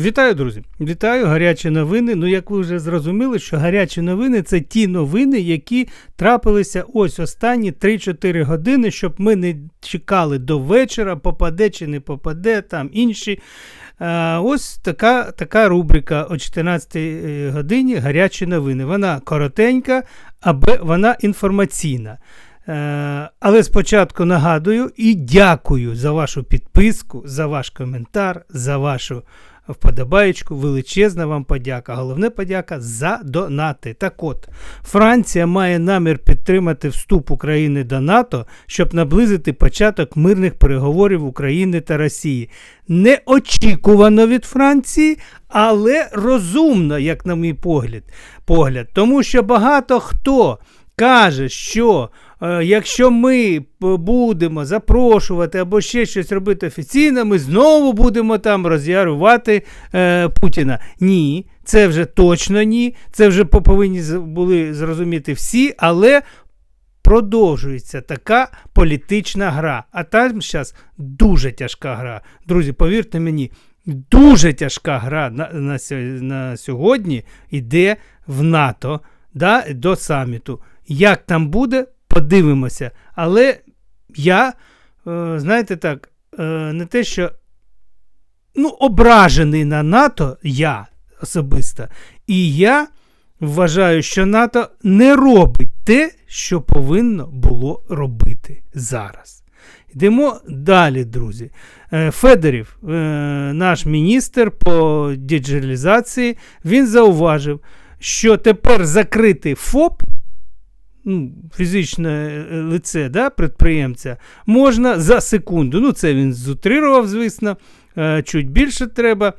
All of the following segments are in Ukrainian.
Вітаю, друзі! Вітаю гарячі новини. Ну, як ви вже зрозуміли, що гарячі новини це ті новини, які трапилися ось останні 3-4 години, щоб ми не чекали до вечора, попаде чи не попаде, там інші. Ось така така рубрика о 14 годині гарячі новини. Вона коротенька, аби вона інформаційна. Е, але спочатку нагадую і дякую за вашу підписку, за ваш коментар, за вашу вподобаєчку. Величезна вам подяка. Головне подяка за донати. Так от, Франція має намір підтримати вступ України до НАТО, щоб наблизити початок мирних переговорів України та Росії. Неочікувано від Франції, але розумно, як на мій погляд. погляд. Тому що багато хто каже, що. Е, якщо ми будемо запрошувати або ще щось робити офіційно, ми знову будемо там роз'ярувати е, Путіна. Ні, це вже точно ні. Це вже повинні були зрозуміти всі, але продовжується така політична гра. А там зараз дуже тяжка гра. Друзі, повірте мені, дуже тяжка гра на, на, на сьогодні йде в НАТО да, до саміту. Як там буде? Подивимося. Але я, е, знаєте так, е, не те, що ну, ображений на НАТО, я особисто. І я вважаю, що НАТО не робить те, що повинно було робити зараз. Йдемо далі, друзі. Е, Федорів, наш міністр по діджиталізації, він зауважив, що тепер закритий ФОП ну, фізичне е, лице да, підприємця можна за секунду. Ну, це він зутрирував, звісно, е, чуть більше треба.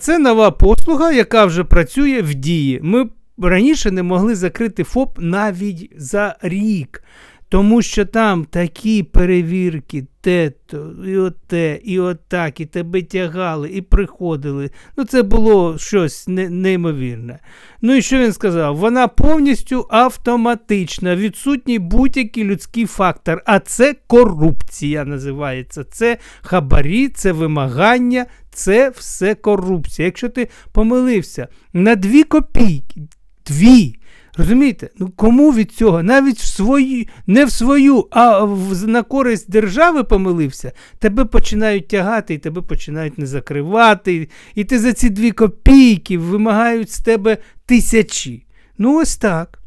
Це нова послуга, яка вже працює в дії. Ми раніше не могли закрити ФОП навіть за рік. Тому що там такі перевірки, те, то, і оте, і отак, і тебе тягали, і приходили. Ну, це було щось не, неймовірне. Ну і що він сказав? Вона повністю автоматична, відсутній будь-який людський фактор. А це корупція називається. Це хабарі, це вимагання, це все корупція. Якщо ти помилився на дві копійки, дві. Розумієте? Ну Кому від цього? Навіть в свої, не в свою, а в, на користь держави помилився, тебе починають тягати і тебе починають не закривати. І ти за ці дві копійки вимагають з тебе тисячі. Ну, ось так.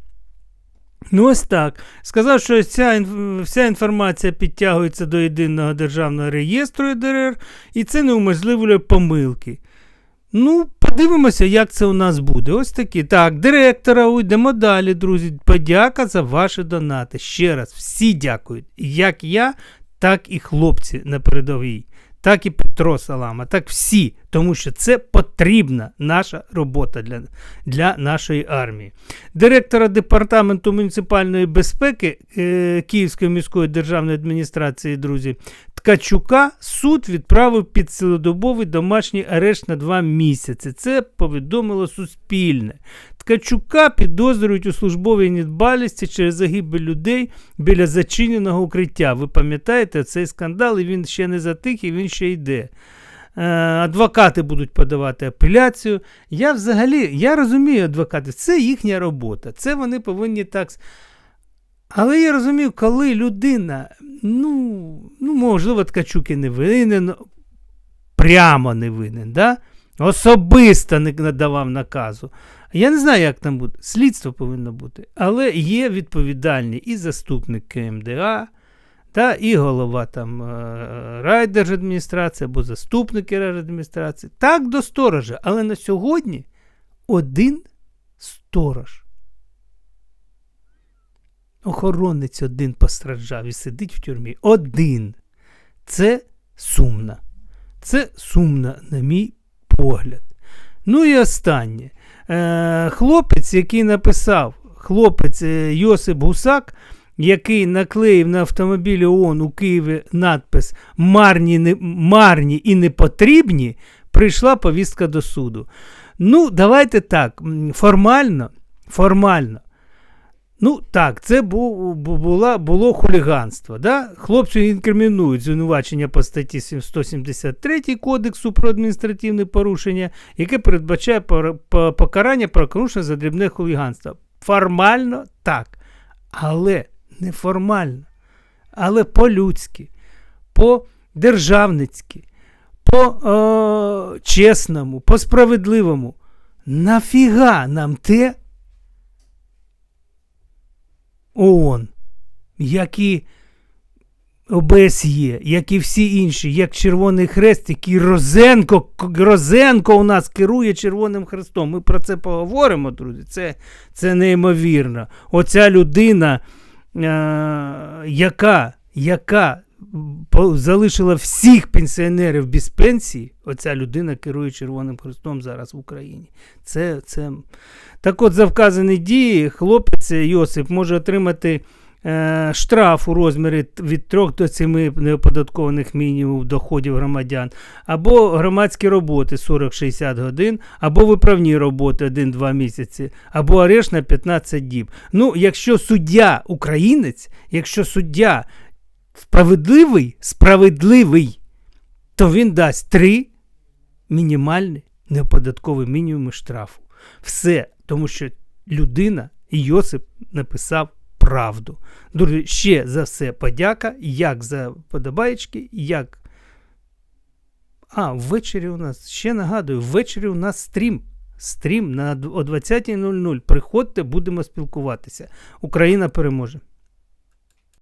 Ну, ось так. Сказав, що ця, вся інформація підтягується до єдиного державного реєстру ЄДРР, і це не уможливлює помилки. Ну, подивимося, як це у нас буде. Ось такі. Так, директора, йдемо далі, друзі. Подяка за ваші донати. Ще раз, всі дякують. Як я, так і хлопці на передовій так і Петро Салама, так всі, тому що це потрібна наша робота для для нашої армії. Директора департаменту муніципальної безпеки е, Київської міської державної адміністрації, друзі, Ткачука суд відправив під цілодобовий домашній арешт на два місяці. Це повідомило Суспільне. Ткачука підозрюють у службовій недбалісті через загибель людей біля зачиненого укриття. Ви пам'ятаєте цей скандал, і він ще не затих, і він ще йде. Е, адвокати будуть подавати апеляцію. Я взагалі я розумію адвокатів, це їхня робота. Це вони повинні так. Але я розумію, коли людина, ну, ну можливо, Ткачук і не винен, прямо не винен, да? особисто не надавав наказу. Я не знаю, як там буде. Слідство повинно бути. Але є відповідальні і заступник КМДА, та і голова там е, райдержадміністрації або заступники райдержадміністрації. Так до сторожа. Але на сьогодні один сторож. Охоронець один постраждав і сидить в тюрмі. Один. Це сумно. Це сумно, на мій погляд. Ну і останнє. Е, Хлопець, який написав, хлопець е, Йосип Гусак, який наклеїв на автомобілі ООН у Києві надпис Марні, не, марні і непотрібні, прийшла повістка до суду. Ну, давайте так, формально, формально. Ну так, це бу, бу- була, було хуліганство. Да? Хлопцю інкримінують звинувачення по статті 173 Кодексу про адміністративне порушення, яке передбачає по- покарання правопорушення за дрібне хуліганство. Формально так, але неформально, але по-людськи, по-державницьки, по-чесному, по-справедливому. Нафіга нам те, ООН, як і ОБСЄ, як і всі інші, як Червоний Хрест, який Розенко, Розенко у нас керує Червоним Хрестом. Ми про це поговоримо, друзі. Це, це неймовірно. Оця людина, е, яка, яка залишила всіх пенсіонерів без пенсії, оця людина керує Червоним Хрестом зараз в Україні. Це, це... Так от, за вказані дії, хлопець Йосип може отримати е, штраф у розмірі від 3 до 7 неоподаткованих мінімумів доходів громадян, або громадські роботи 40-60 годин, або виправні роботи 1-2 місяці, або арешт на 15 діб. Ну, якщо суддя українець, якщо суддя справедливий, справедливий, то він дасть 3 мінімальні неоподаткові мінімуми штрафу. Все, тому що людина Йосип написав правду. Друзі, ще за все подяка, як за подобаєчки, як. А, ввечері у нас, ще нагадую, ввечері у нас стрім. Стрім на о 20.00. Приходьте, будемо спілкуватися. Україна переможе.